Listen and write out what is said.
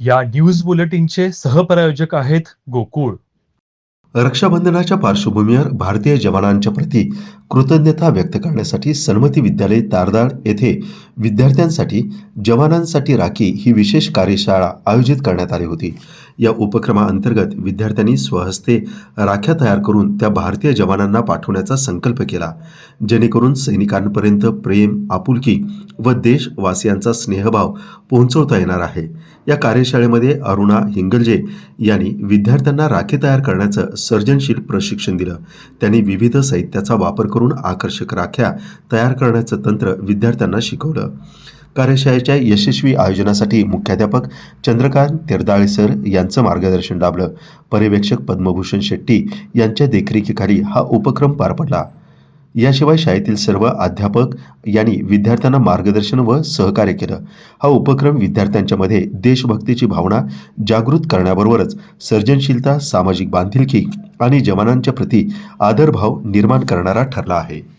या न्यूज बुलेटिनचे सहप्रायोजक आहेत गोकुळ. रक्षाबंधनाच्या पार्श्वभूमीवर भारतीय जवानांच्या प्रती कृतज्ञता व्यक्त करण्यासाठी सन्मती विद्यालय तारदाळ येथे विद्यार्थ्यांसाठी जवानांसाठी राखी ही विशेष कार्यशाळा आयोजित करण्यात आली होती. या उपक्रमाअंतर्गत विद्यार्थ्यांनी स्वहस्ते राख्या तयार करून त्या भारतीय जवानांना पाठवण्याचा संकल्प केला. जेणेकरून सैनिकांपर्यंत प्रेम आपुलकी व देशवासियांचा स्नेहभाव पोहोचवता येणार आहे. या कार्यशाळेमध्ये अरुणा हिंगलजे यांनी विद्यार्थ्यांना राखी तयार करण्याचं सर्जनशील प्रशिक्षण दिलं. त्यांनी विविध साहित्याचा वापर करून आकर्षक राख्या तयार करण्याचं तंत्र विद्यार्थ्यांना शिकवलं. कार्यशाळेच्या यशस्वी आयोजनासाठी मुख्याध्यापक चंद्रकांत तेरदाळे सर यांचं मार्गदर्शन लाभलं. पर्यवेक्षक पद्मभूषण शेट्टी यांच्या देखरेखीखाली हा उपक्रम पार पडला. याशिवाय शाळेतील सर्व अध्यापक यांनी विद्यार्थ्यांना मार्गदर्शन व सहकार्य केलं. हा उपक्रम विद्यार्थ्यांच्यामध्ये देशभक्तीची भावना जागृत करण्याबरोबरच सर्जनशीलता सामाजिक बांधिलकी आणि जवानांच्या प्रती आदरभाव निर्माण करणारा ठरला आहे.